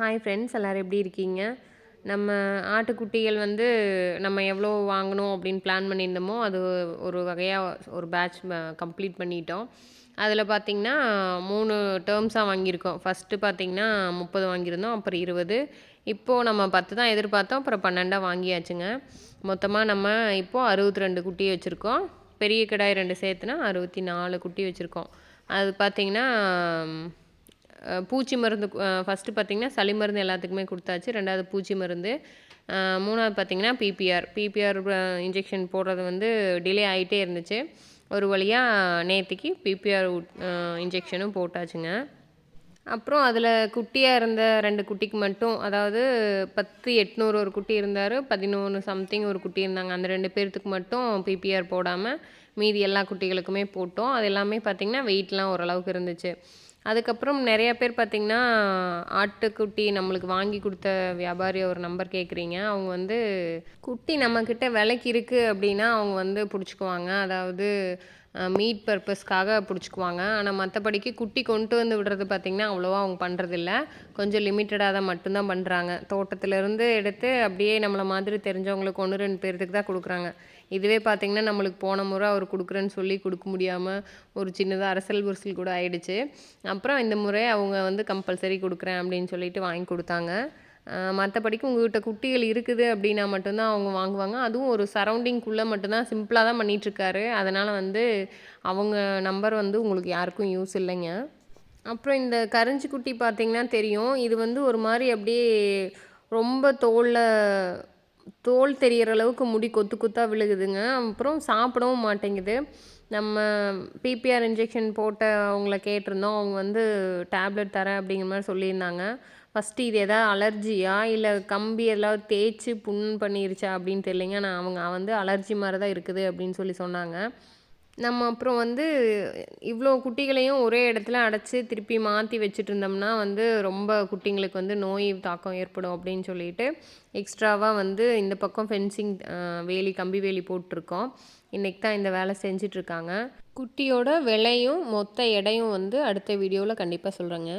Hi friends எல்லோரும் எப்படி இருக்கீங்க? நம்ம ஆட்டுக்குட்டிகள் வந்து நம்ம எவ்வளோ வாங்கணும் அப்படின்னு பிளான் பண்ணியிருந்தோமோ அது ஒரு வகையாக ஒரு பேட்ச் கம்ப்ளீட் பண்ணிட்டோம். அதில் பார்த்திங்கன்னா மூணு டேர்ம்ஸாக வாங்கியிருக்கோம். ஃபஸ்ட்டு பார்த்திங்கன்னா முப்பது வாங்கியிருந்தோம் அப்புறம் இருபது. இப்போது நம்ம பத்து தான் எதிர்பார்த்தோம் அப்புறம் பன்னெண்டாக வாங்கியாச்சுங்க. மொத்தமாக நம்ம இப்போது அறுபத்தி ரெண்டு குட்டி வச்சுருக்கோம். பெரிய கிடாய் ரெண்டு சேர்த்துனா அறுபத்தி நாலு குட்டி வச்சுருக்கோம். அது பார்த்திங்கன்னா பூச்சி மருந்து ஃபஸ்ட்டு பார்த்திங்கன்னா சளி மருந்து எல்லாத்துக்குமே கொடுத்தாச்சு. ரெண்டாவது பூச்சி மருந்து. மூணாவது பார்த்திங்கன்னா பிபிஆர் பிபிஆர் இன்ஜெக்ஷன் போடுறது வந்து டிலே ஆகிட்டே இருந்துச்சு. ஒரு வழியாக நேற்றுக்கு பிபிஆர் இன்ஜெக்ஷனும் போட்டாச்சுங்க. அப்புறம் அதில் குட்டியாக இருந்த ரெண்டு குட்டிக்கு மட்டும் அதாவது பத்து எட்நூறு ஒரு குட்டி இருந்தார் பதினொன்று சம்திங் ஒரு குட்டி இருந்தாங்க. அந்த ரெண்டு பேர்த்துக்கு மட்டும் பிபிஆர் போடாமல் மீதி எல்லா குட்டிகளுக்குமே போட்டோம். அது எல்லாமே பார்த்திங்கன்னா வெயிட்லாம் ஓரளவுக்கு இருந்துச்சு. அதுக்கப்புறம் நிறைய பேர் பார்த்திங்கன்னா ஆட்டுக்குட்டி நம்மளுக்கு வாங்கி கொடுத்த வியாபாரி ஒரு நம்பர் கேட்குறீங்க. அவங்க வந்து குட்டி நம்மக்கிட்ட விலைக்கு இருக்குது அப்படின்னா அவங்க வந்து பிடிச்சிக்குவாங்க. அதாவது மீட் பர்பஸ்க்காக பிடிச்சிக்குவாங்க. ஆனால் மற்றபடிக்கு குட்டி கொண்டு வந்து விடுறது பார்த்திங்கன்னா அவ்வளோவா அவங்க பண்ணுறதில்ல கொஞ்சம் லிமிட்டடாக தான் மட்டும்தான் பண்ணுறாங்க தோட்டத்திலேருந்து எடுத்து அப்படியே நம்மளை மாதிரி தெரிஞ்சவங்களுக்கு ஒன்று ரெண்டு பேர்த்துக்கு தான் கொடுக்குறாங்க. இதுவே பார்த்திங்கன்னா நம்மளுக்கு போன முறை அவர் கொடுக்குறேன்னு சொல்லி கொடுக்க முடியாமல் ஒரு சின்னதாக அரசல் புரிசல் கூட ஆயிடுச்சு. அப்புறம் இந்த முறை அவங்க வந்து கம்பல்சரி கொடுக்குறேன் அப்படின்னு சொல்லிட்டு வாங்கி கொடுத்தாங்க. மற்றபடிக்கு உங்கள்கிட்ட குட்டிகள் இருக்குது அப்படின்னா மட்டும்தான் அவங்க வாங்குவாங்க. அதுவும் ஒரு சரௌண்டிங்குள்ளே மட்டும்தான் சிம்பிளாக தான் பண்ணிகிட்ருக்காரு அதனால் வந்து அவங்க நம்பர் வந்து உங்களுக்கு யாருக்கும் யூஸ் இல்லைங்க. அப்புறம் இந்த கரிஞ்சி குட்டி பார்த்திங்கன்னா தெரியும். இது வந்து ஒரு மாதிரி அப்படியே ரொம்ப தோலில் தோல் தெரிகிற அளவுக்கு முடி கொத்து கொத்தாக விழுகுதுங்க. அப்புறம் சாப்பிடவும் மாட்டேங்குது. நம்ம பிபிஆர் இன்ஜெக்ஷன் போட்ட அவங்கள கேட்டிருந்தோம். அவங்க வந்து டேப்லெட் தரேன் அப்படிங்கிற மாதிரி சொல்லியிருந்தாங்க. ஃபஸ்ட்டு இது எதாவது அலர்ஜியா? இல்லை கம்பி எதாவது தேய்ச்சி புண் பண்ணிருச்சா அப்படின்னு தெரியலைங்க. நான் அவங்க வந்து அலர்ஜி மாதிரி தான் இருக்குது அப்படின்னு சொல்லி சொன்னாங்க. நம்ம அப்புறம் வந்து இவ்வளோ குட்டிகளையும் ஒரே இடத்துல அடைச்சி திருப்பி மாற்றி வச்சுட்டு இருந்தோம்னா வந்து ரொம்ப குட்டிங்களுக்கு வந்து நோய் தாக்கம் ஏற்படும் அப்படின்னு சொல்லிட்டு எக்ஸ்ட்ராவாக வந்து இந்த பக்கம் ஃபென்சிங் வேலி கம்பி வேலி போட்டிருக்கோம். இன்றைக்கி தான் இந்த வேலை செஞ்சிட்ருக்காங்க. குட்டியோட விலையும் மொத்த எடையும் வந்து அடுத்த வீடியோவில் கண்டிப்பாக சொல்கிறேங்க